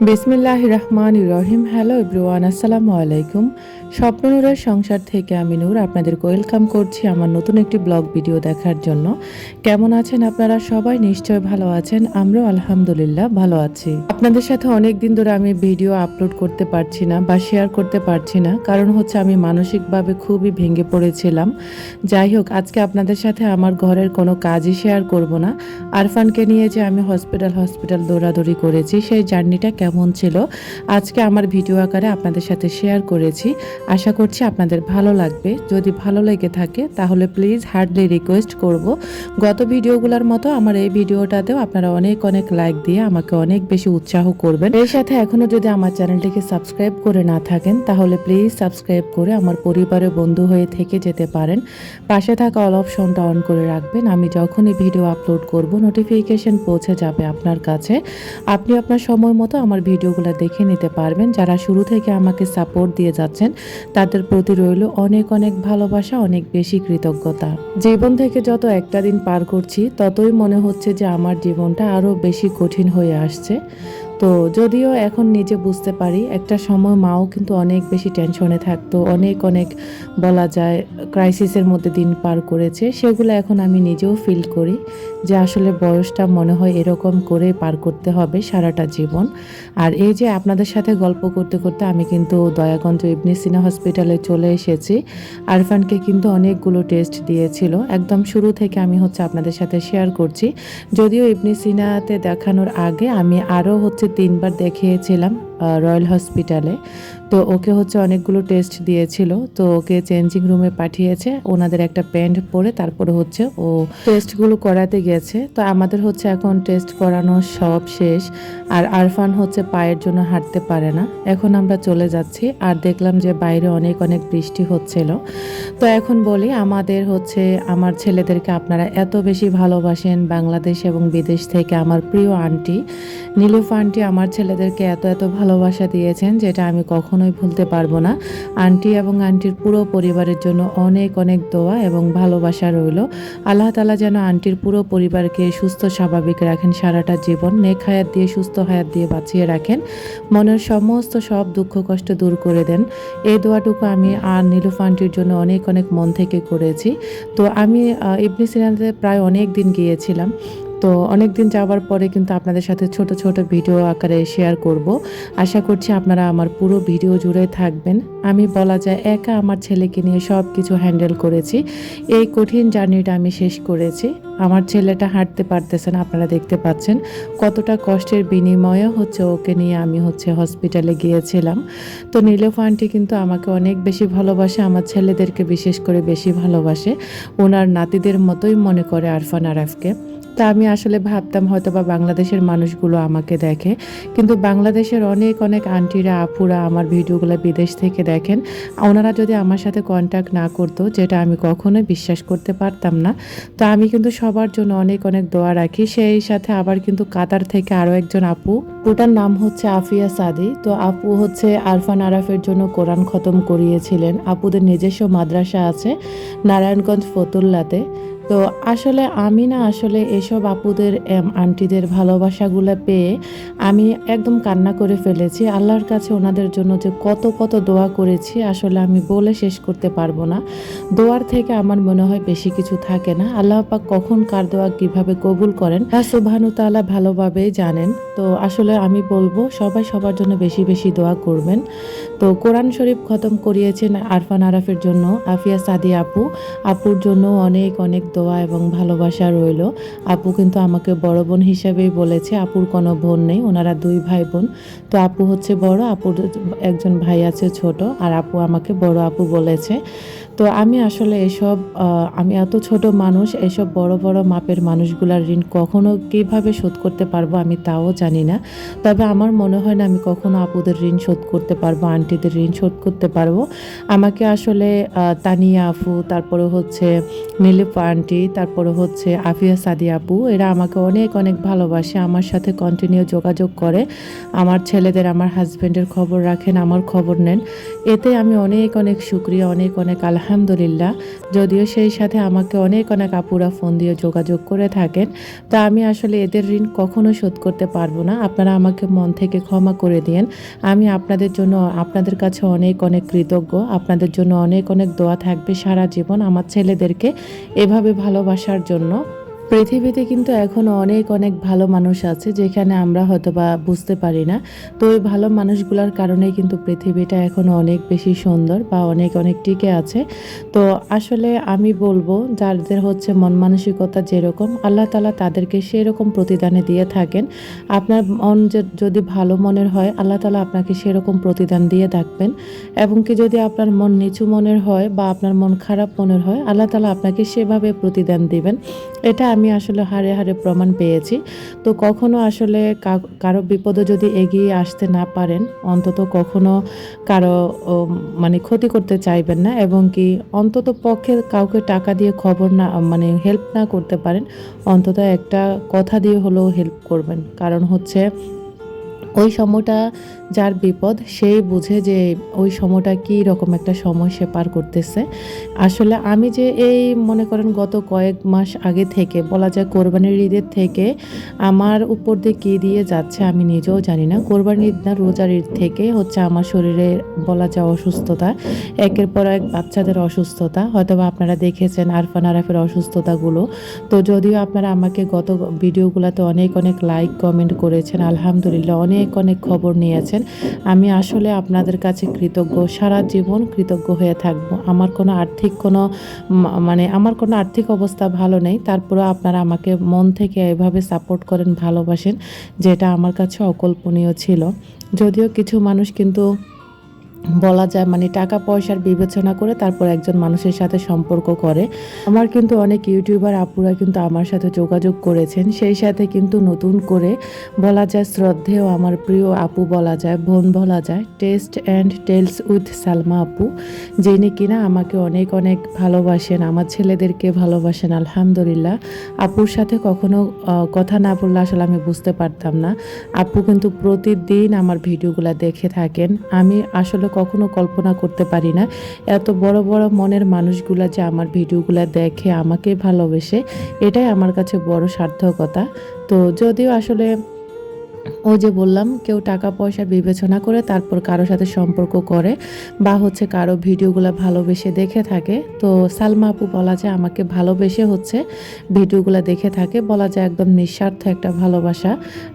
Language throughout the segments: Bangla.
বিসমিল্লাহ রহমান রহিম হ্যালো এভরিওয়ান আসসালামু আলাইকুম। স্বপ্ননুরের সংসার থেকে আমি নূর আপনাদের ওয়েলকাম করছি আমার নতুন একটি ব্লগ ভিডিও দেখার জন্য। কেমন আছেন আপনারা সবাই? নিশ্চয় ভালো আছেন। আমরাও আলহামদুলিল্লাহ ভালো আছি। আপনাদের সাথে অনেক দিন ধরে আমি ভিডিও আপলোড করতে পারছি না বা শেয়ার করতে পারছি না। কারণ হচ্ছে আমি মানসিকভাবে খুবই ভেঙে পড়েছিলাম। যাই হোক, আজকে আপনাদের সাথে আমার ঘরের কোনো কাজই শেয়ার করব না। আরফানকে নিয়ে যে আমি হসপিটাল হসপিটাল দৌড়াদৌড়ি করেছি, সেই জার্নিটা কেমন ছিল, আজকে আমার ভিডিও আকারে আপনাদের সাথে শেয়ার করেছি। আশা করছি আপনাদের ভালো লাগবে। যদি ভালো লেগে থাকে, তাহলে প্লিজ হার্ডলি রিকোয়েস্ট করব। গত ভিডিওগুলোর মতো আমার এই ভিডিওটাতেও আপনারা অনেক অনেক লাইক দিয়ে আমাকে অনেক বেশি উৎসাহ করবেন। এর সাথে এখনও যদি আমার চ্যানেলটিকে সাবস্ক্রাইব করে না থাকেন, তাহলে প্লিজ সাবস্ক্রাইব করে আমার পরিবারের বন্ধু হয়ে থেকে যেতে পারেন। পাশে থাকা অল অপশনটা অন করে রাখবেন। আমি যখনই ভিডিও আপলোড করব নোটিফিকেশন পৌঁছে যাবে আপনার কাছে। আপনি আপনার সময় মতো আমার ভিডিওগুলো দেখে নিতে পারবেন। যারা শুরু থেকে আমাকে সাপোর্ট দিয়ে যাচ্ছেন, তাদের প্রতি রইল অনেক অনেক ভালোবাসা, অনেক বেশি কৃতজ্ঞতা। জীবন থেকে যত একটা দিন পার করছি, ততই মনে হচ্ছে যে আমার জীবনটা আরও বেশি কঠিন হয়ে আসছে। তো যদিও এখন নিজে বুঝতে পারি, একটা সময় মাও কিন্তু অনেক বেশি টেনশনে থাকতো, অনেক অনেক বলা যায় ক্রাইসিসের মধ্যে দিন পার করেছে, সেগুলো এখন আমি নিজেও ফিল করি। যে আসলে বয়সটা মনে হয় এরকম করে পার করতে হবে সারাটা জীবন। আর এই যে আপনাদের সাথে গল্প করতে করতে আমি কিন্তু দয়াগঞ্জ ইবনে সিনা হসপিটালে চলে এসেছি। আরফানকে কিন্তু অনেকগুলো টেস্ট দিয়েছিল। একদম শুরু থেকে আমি হচ্ছে আপনাদের সাথে শেয়ার করছি। যদিও ইবনে সিনাতে দেখানোর আগে আমি আরও হচ্ছে তিনবার দেখিয়েছিলাম রয়্যাল হসপিটালে। তো ওকে হচ্ছে অনেকগুলো টেস্ট দিয়েছিল। তো ওকে চেঞ্জিং রুমে পাঠিয়েছে। ওনাদের একটা প্যান্ট পরে তারপরে হচ্ছে ও টেস্টগুলো করাতে গেছে। তো আমাদের হচ্ছে এখন টেস্ট করানো সব শেষ। আর আরফান হচ্ছে পায়ের জন্য হাঁটতে পারে না। এখন আমরা চলে যাচ্ছি। আর দেখলাম যে বাইরে অনেক অনেক বৃষ্টি হচ্ছিল। তো এখন বলি, আমাদের হচ্ছে আমার ছেলেদেরকে আপনারা এত বেশি ভালোবাসেন বাংলাদেশ এবং বিদেশ থেকে। আমার প্রিয় আন্টি নীলুফা আন্টি আমার ছেলেদেরকে এত এত ভালোবাসা দিয়েছেন যেটা আমি কখনোই ভুলতে পারব না। আন্টি এবং আন্টির পুরো পরিবারের জন্য অনেক অনেক দোয়া এবং ভালোবাসা রইল। আল্লাহ তালা যেন আন্টির পুরো পরিবারকে সুস্থ, স্বাভাবিক রাখেন, সারাটা জীবন নেক হায়াত দিয়ে, সুস্থ হায়াত দিয়ে বাঁচিয়ে রাখেন। মনের সমস্ত সব দুঃখ, কষ্ট দূর করে দেন। এই দোয়াটুকু আমি আর নীলুফা আন্টির জন্য অনেক অনেক মন থেকে করেছি। তো আমি ইবনি সিনাতে প্রায় অনেক দিন গিয়েছিলাম। তো অনেক দিন যাওয়ার পরে কিন্তু আপনাদের সাথে ছোট ছোট ভিডিও আকারে শেয়ার করব। আশা করছি আপনারা আমার পুরো ভিডিও জুড়ে থাকবেন। আমি বলা যায় একা আমার ছেলেকে নিয়ে সব কিছু হ্যান্ডেল করেছি। এই কঠিন জার্নিটা আমি শেষ করেছি। আমার ছেলেটা হাঁটতে পারতেছে না, আপনারা দেখতে পাচ্ছেন। কতটা কষ্টের বিনিময়ে হচ্ছে ওকে নিয়ে আমি হচ্ছে হসপিটালে গিয়েছিলাম। তো নীলফা কিন্তু আমাকে অনেক বেশি ভালোবাসে, আমার ছেলেদেরকে বিশেষ করে বেশি ভালোবাসে। ওনার নাতিদের মতোই মনে করে আরফান আরাফকে। তা আমি আসলে ভাবতাম হয়তো বা বাংলাদেশের মানুষগুলো আমাকে দেখে। কিন্তু বাংলাদেশের অনেক অনেক আন্টিরা, আপুরা আমার ভিডিওগুলো বিদেশ থেকে দেখেন। ওনারা যদি আমার সাথে কন্ট্যাক্ট না করতো, যেটা আমি কখনোই বিশ্বাস করতে পারতাম না। তো আমি কিন্তু সবার জন্য অনেক অনেক দোয়া রাখি। সেই সাথে আবার কিন্তু কাতার থেকে আরও একজন আপু। ওটার নাম হচ্ছে আফিয়া সাদি। তো আপু হচ্ছে আরফান আরাফের জন্য কোরআন খতম করিয়েছিলেন। আপুদের নিজস্ব মাদ্রাসা আছে নারায়ণগঞ্জ ফতুল্লাতে। তো আসলে আমি না আসলে এসব আপুদের আন্টিদের ভালোবাসাগুলো পেয়ে আমি একদম কান্না করে ফেলেছি। আল্লাহর কাছে ওনাদের জন্য যে কত কত দোয়া করেছি, আসলে আমি বলে শেষ করতে পারব না। দোয়ার থেকে আমার মনে হয় বেশি কিছু থাকে না। আল্লাহ পাক কখন কার দোয়া কীভাবে কবুল করেন, তা সুবহানু তাআলা ভালোভাবেই জানেন। তো আসলে আমি বলব, সবাই সবার জন্য বেশি বেশি দোয়া করবেন। তো কোরআন শরীফ খতম করিয়েছেন আরফান আরাফের জন্য, আফিয়া সাদি আপু। আপুর জন্য অনেক অনেক দোয়া এবং ভালোবাসা রইল। আপু কিন্তু আমাকে বড় বোন হিসাবেই বলেছে, আপুর কোনো বোন নেই, ওনারা দুই ভাই বোন। তো আপু হচ্ছে বড়, আপুর একজন ভাই আছে ছোট, আর আপু আমাকে বড় আপু বলেছে। তো আমি আসলে এসব আমি এত ছোট মানুষ, এসব বড় বড় মাপের মানুষগুলার ঋণ কখনো কীভাবে শোধ করতে পারব আমি তাও জানি না। তবে আমার মনে হয় না আমি কখনো আপুদের ঋণ শোধ করতে পারব, আন্টিদের ঋণ শোধ করতে পারব। আমাকে আসলে তানিয়া আফু তারপরে হচ্ছে নীলিপা আন্টি, তারপরে হচ্ছে আফিয়া সাদি আপু, এরা আমাকে অনেক অনেক ভালোবাসে, আমার সাথে কন্টিনিউ যোগাযোগ করে। আমার ছেলেদের, আমার হাজব্যান্ডের খবর রাখেন, আমার খবর নেন। এতে আমি অনেক অনেক শুক্রিয়া, অনেক অনেক আলহামদুলিল্লাহ। যদিও সেই সাথে আমাকে অনেক অনেক আপুরা ফোন দিয়ে যোগাযোগ করে থাকেন, তা আমি আসলে এদের ঋণ কখনো শোধ করতে পারব না। আপনারা আমাকে মন থেকে ক্ষমা করে দিন আমি আপনাদের জন্য, আপনাদের কাছে অনেক অনেক কৃতজ্ঞ। আপনাদের জন্য অনেক অনেক দোয়া থাকবে সারা জীবন আমার ছেলেদেরকে এভাবে ভালোবাসার জন্য। পৃথিবীতে কিন্তু এখনও অনেক অনেক ভালো মানুষ আছে যেখানে আমরা হয়তো বা বুঝতে পারি না। তো ওই ভালো মানুষগুলোর কারণেই কিন্তু পৃথিবীটা এখনও অনেক বেশি সুন্দর বা অনেক অনেক টিকে আছে। তো আসলে আমি বলব, যাদের হচ্ছে মন মানসিকতা যেরকম, আল্লাহ তালা তাদেরকে সেরকম প্রতিদানে দিয়ে থাকেন। আপনার মন যদি ভালো মনের হয়, আল্লাহ তালা আপনাকে সেরকম প্রতিদান দিয়ে থাকবেন। এবং কি যদি আপনার মন নিচু মনের হয় বা আপনার মন খারাপ মনের হয়, আল্লাহ তালা আপনাকে সেভাবে প্রতিদান দিবেন। এটা আমি আসলে হারে হারে প্রমাণ পেয়েছি। তো কখনো আসলে কারও বিপদে যদি এগিয়ে আসতে না পারেন, অন্তত কখনো কারও মানে ক্ষতি করতে চাইবেন না এবং কি অন্তত পক্ষে কাউকে টাকা দিয়ে খবর না মানে হেল্প না করতে পারেন, অন্তত একটা কথা দিয়ে হলেও হেল্প করবেন। কারণ হচ্ছে ওই সময়টা যার বিপদ, সেই বুঝে যে ওই সময়টা কী রকম একটা সময় সে পার করতেছে। আসলে আমি যে এই, মনে করেন, গত কয়েক মাস আগে থেকে, বলা যায় কোরবানির ঈদের থেকে, আমার উপর দিয়ে কী দিয়ে যাচ্ছে আমি নিজেও জানি না। কোরবানির ঈদ না, রোজার ঈদ থেকে হচ্ছে আমার শরীরে বলা যায় অসুস্থতা, একের পর এক বাচ্চাদের অসুস্থতা। হয়তো আপনারা দেখেছেন আরফান আরাফের অসুস্থতাগুলো। তো যদিও আপনারা আমাকে গত ভিডিওগুলোতে অনেক অনেক লাইক কমেন্ট করেছেন, আলহামদুলিল্লাহ অনেক অনেক খবর নিয়েছেন। আমি আসলে আপনাদের কাছে কৃতজ্ঞ। সারা জীবন কৃতজ্ঞ হয়ে থাকব। আমার কোনো আর্থিক কোনো মানে আমার কোনো আর্থিক অবস্থা ভালো নেই। তারপরে আপনারা আমাকে মন থেকে এভাবে সাপোর্ট করেন, ভালোবাসেন, যেটা আমার কাছে অকল্পনীয় ছিল। যদিও কিছু মানুষ কিন্তু বলা যায় মানে টাকা পয়সার বিবেচনা করে তারপর একজন মানুষের সাথে সম্পর্ক করে। আমার কিন্তু অনেক ইউটিউবার আপুরা কিন্তু আমার সাথে যোগাযোগ করেছেন। সেই সাথে কিন্তু নতুন করে বলা যায় শ্রদ্ধেয় আমার প্রিয় আপু বলা যায়, বোন বলা যায়, taste and tales with Salma আপু, যিনি কিনা আমাকে অনেক অনেক ভালোবাসেন, আমার ছেলেদেরকে ভালোবাসেন, আলহামদুলিল্লাহ। আপুর সাথে কখনো কথা না বললে আসলে আমি বুঝতে পারতাম না। আপু কিন্তু প্রতিদিন আমার ভিডিওগুলো দেখে থাকেন। আমি আসলে কখনো কল্পনা করতে পারি না। এত বড় বড় মনের মানুষগুলা যে আমার ভিডিওগুলো দেখে আমাকে ভালোবেসে, এটাই আমার কাছে বড় সার্থকতা। তো যদিও আসলে ও যে বললাম, কেউ টাকা পয়সা বিবেচনা করে তারপর কারোর সাথে সম্পর্ক করে বা হচ্ছে কারও ভিডিওগুলো ভালোবেসে দেখে থাকে। তো সালমা আপু বলা যায় আমাকে ভালোবেসে হচ্ছে ভিডিওগুলো দেখে থাকে। বলা যায় একদম নিঃস্বার্থ একটা ভালোবাসা।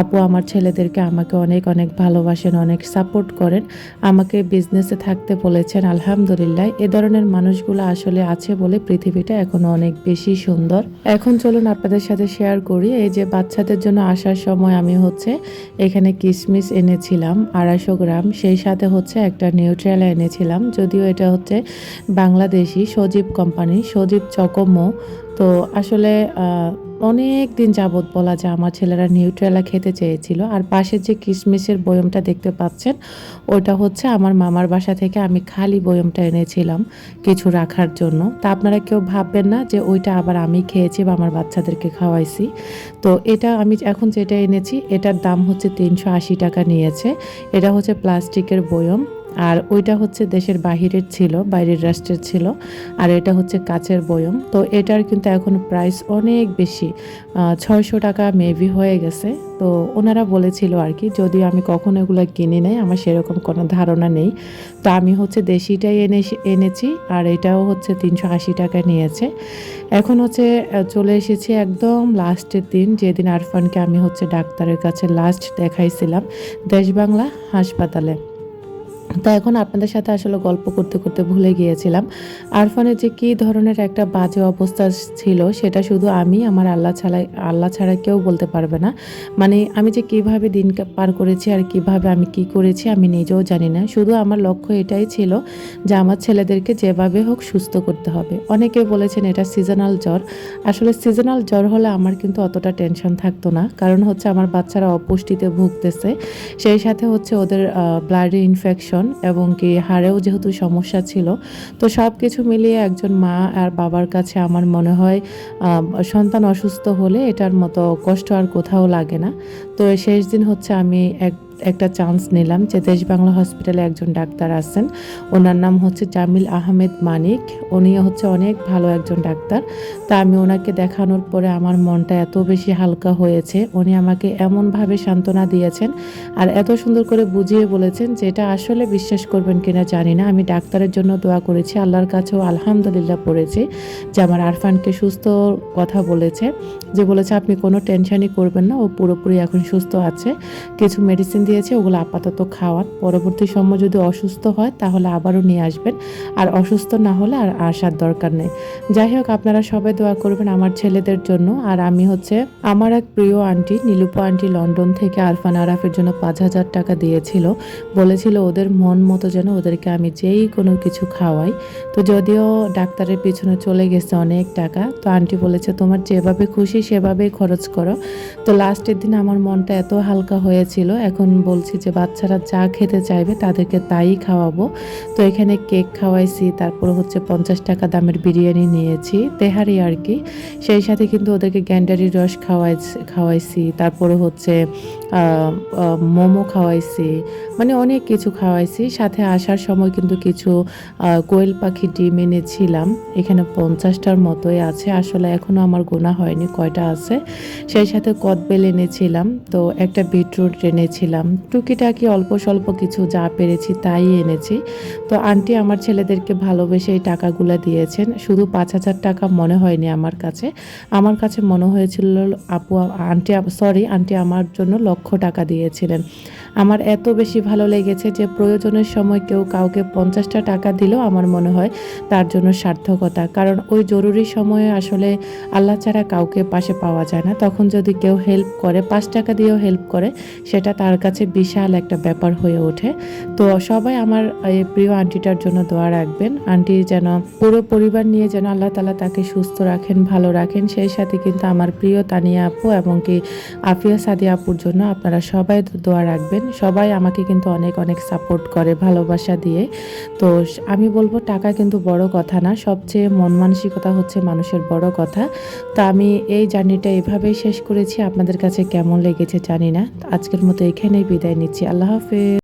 আপু আমার ছেলেদেরকে আমাকে অনেক অনেক ভালোবাসেন, অনেক সাপোর্ট করেন। আমাকে বিজনেসে থাকতে বলেছেন, আলহামদুলিল্লাহ। এ ধরনের মানুষগুলো আসলে আছে বলে পৃথিবীটা এখনও অনেক বেশি সুন্দর। এখন চলুন আপনাদের সাথে শেয়ার করি। এই যে বাচ্চাদের জন্য আসার সময় আমি হচ্ছে এখানে কিশমিশ এনেছিলাম, আড়াইশো গ্রাম। সেই সাথে হচ্ছে একটা নিউট্রেলা এনেছিলাম, যদিও এটা হচ্ছে বাংলাদেশি সজীব কোম্পানি, সজীব চকমো। তো আসলে অনেক দিন যাবত বলা যায় আমার ছেলেরা নিউট্রেলা খেতে চেয়েছিল। আর পাশে যে কিশমিশের বয়মটা দেখতে পাচ্ছেন, ওটা হচ্ছে আমার মামার বাসা থেকে আমি খালি বয়মটা এনেছিলাম কিছু রাখার জন্য। তা আপনারা কেউ ভাববেন না যে ওইটা আবার আমি খেয়েছি বা আমার বাচ্চাদেরকে খাওয়াইছি। তো এটা আমি এখন যেটা এনেছি, এটার দাম হচ্ছে তিনশো আশি টাকা নিয়েছে। এটা হচ্ছে প্লাস্টিকের বয়ম। আর ওইটা হচ্ছে দেশের বাহিরের ছিল, বাইরের রাষ্ট্রের ছিল, আর এটা হচ্ছে কাচের বয়ম। তো এটার কিন্তু এখন প্রাইস অনেক বেশি ছয়শো টাকা মেবি হয়ে গেছে। তো ওনারা বলেছিল আর কি, যদিও আমি কখনো এগুলো কিনি নাই, আমার সেরকম কোনো ধারণা নেই। তো আমি হচ্ছে দেশিটাই এনে, এনেছি, আর এটাও হচ্ছে তিনশো আশি টাকা নিয়েছে। এখন হচ্ছে চলে এসেছি একদম লাস্টের দিন, যেদিন আরফানকে আমি হচ্ছে ডাক্তারের কাছে লাস্ট দেখাইছিলাম, দেশ বাংলা হাসপাতালে। তো এখন আপনাদের সাথে আসলে গল্প করতে করতে ভুলে গিয়েছিলাম। আরফানের যে কী ধরনের একটা বাজে অবস্থা ছিল, সেটা শুধু আমি, আমার আল্লাহ ছাড়া আল্লাহ ছাড়া কেউ বলতে পারবে না। মানে আমি যে কীভাবে দিন পার করেছি আর কীভাবে আমি কি করেছি আমি নিজেও জানি না। শুধু আমার লক্ষ্য এটাই ছিল যে আমার ছেলেদেরকে যেভাবে হোক সুস্থ করতে হবে। অনেকে বলেছেন এটা সিজনাল জ্বর। আসলে সিজনাল জ্বর হলে আমার কিন্তু অতটা টেনশন থাকতো না। কারণ হচ্ছে আমার বাচ্চারা অপুষ্টিতে ভুগতেছে। সেই সাথে হচ্ছে ওদের ব্লাডে ইনফেকশন এবং কি হাড়েও যেহেতু সমস্যা ছিল, তো সব কিছু মিলিয়ে একজন মা আর বাবার কাছে আমার মনে হয় সন্তান অসুস্থ হলে এটার মতো কষ্ট আর কোথাও লাগে না। তো শেষ দিন হচ্ছে আমি এক একটা চান্স নিলাম যে দেশ বাংলা হসপিটালে একজন ডাক্তার আছেন। ওনার নাম হচ্ছে জামিল আহমেদ মানিক। উনি হচ্ছে অনেক ভালো একজন ডাক্তার। তা আমি ওনাকে দেখানোর পরে আমার মনটা এত বেশি হালকা হয়েছে। উনি আমাকে এমনভাবে সান্ত্বনা দিয়েছেন আর এত সুন্দর করে বুঝিয়ে বলেছেন যে এটা আসলে বিশ্বাস করবেন কিনা জানি না। আমি ডাক্তারের জন্য দোয়া করেছি, আল্লাহর কাছেও আলহামদুলিল্লাহ পড়েছি যে আমার আরফানকে সুস্থ কথা বলেছে, যে বলেছে, আপনি কোনো টেনশনই করবেন না, ও পুরোপুরি এখন সুস্থ আছে। কিছু মেডিসিন দিয়েছে, ওগুলো আপাতত খাওয়ান পরবর্তী সময় যদি অসুস্থ হয়, তাহলে আবারও নিয়ে আসবেন। আর অসুস্থ না হলে আর আসার দরকার নেই। যাই হোক, আপনারা সবাই দোয়া করবেন আমার ছেলেদের জন্য। আর আমি হচ্ছে, আমার এক প্রিয় আন্টি, নীলুপা আন্টি লন্ডন থেকে আরফান আরাফের জন্য পাঁচ হাজার টাকা দিয়েছিল। বলেছিল ওদের মন মতো যেন ওদেরকে আমি যেই কোনো কিছু খাওয়াই। তো যদিও ডাক্তারের পিছনে চলে গেছে অনেক টাকা, তো আন্টি বলেছে, তোমার যেভাবে খুশি সেভাবেই খরচ করো। তো লাস্টের দিন আমার মনটা এত হালকা হয়েছিল, এখন বলছি যে বাচ্চারা যা খেতে চাইবে তাদেরকে তাই খাওয়াবো। তো এখানে কেক খাওয়াইছি, তারপর হচ্ছে পঞ্চাশ টাকা দামের বিরিয়ানি নিয়েছি তেহারি আর কি। সেই সাথে কিন্তু ওদেরকে গ্যান্ডারির রস খাওয়াই খাওয়াইছি, তারপরে হচ্ছে মোমো খাওয়াইছি। মানে অনেক কিছু খাওয়াইছি। সাথে আসার সময় কিন্তু কিছু কোয়েল পাখি ডিম এনেছিলাম। এখানে পঞ্চাশটার মতোই আছে। আসলে এখনও আমার গোনা হয়নি কয়টা আছে। সেই সাথে কদবেল এনেছিলাম। তো একটা বিটরুট এনেছিলাম। টুকিটাকি অল্প স্বল্প কিছু যা পেরেছি তাই এনেছি। তো আন্টি আমার ছেলেদেরকে ভালোবেসে এই টাকাগুলো দিয়েছেন। শুধু পাঁচ হাজার টাকা মনে হয়নি আমার কাছে। আমার কাছে মনে হয়েছিল, আপু আন্টি সরি আন্টি আমার জন্য লক্ষ টাকা দিয়েছিলেন। আমার এত বেশি ভালো লেগেছে যে প্রয়োজনের সময় কেউ কাউকে পঞ্চাশটা টাকা দিলেও আমার মনে হয় তার জন্য সার্থকতা। কারণ ওই জরুরি সময়ে আসলে আল্লাহ ছাড়া কাউকে পাশে পাওয়া যায় না। তখন যদি কেউ হেল্প করে, পাঁচ টাকা দিয়েও হেল্প করে, সেটা তার কাছে বিশাল একটা ব্যাপার হয়ে ওঠে। তো সবাই আমার এই প্রিয় আন্টিটার জন্য দোয়া রাখবেন। আন্টি যেন পুরো পরিবার নিয়ে যেন আল্লাহ তালা তাকে সুস্থ রাখেন, ভালো রাখেন। সেই সাথে কিন্তু আমার প্রিয় তানিয়া আপু এবং কি আফিয়া সাদি আপুর জন্য আপনারা সবাই দোয়া রাখবেন। সবাই আমাকে কিন্তু অনেক অনেক সাপোর্ট করে, ভালোবাসা দিয়ে। তো আমি বলব টাকা কিন্তু বড় কথা না, সবচেয়ে মন মানসিকতা হচ্ছে মানুষের বড় কথা। তো আমি এই জার্নিটা এভাবেই শেষ করেছি। আপনাদের কাছে কেমন লেগেছে জানি না। আজকের মতো এখানেই বিদায় নিচ্ছি। আল্লাহ হাফেজ।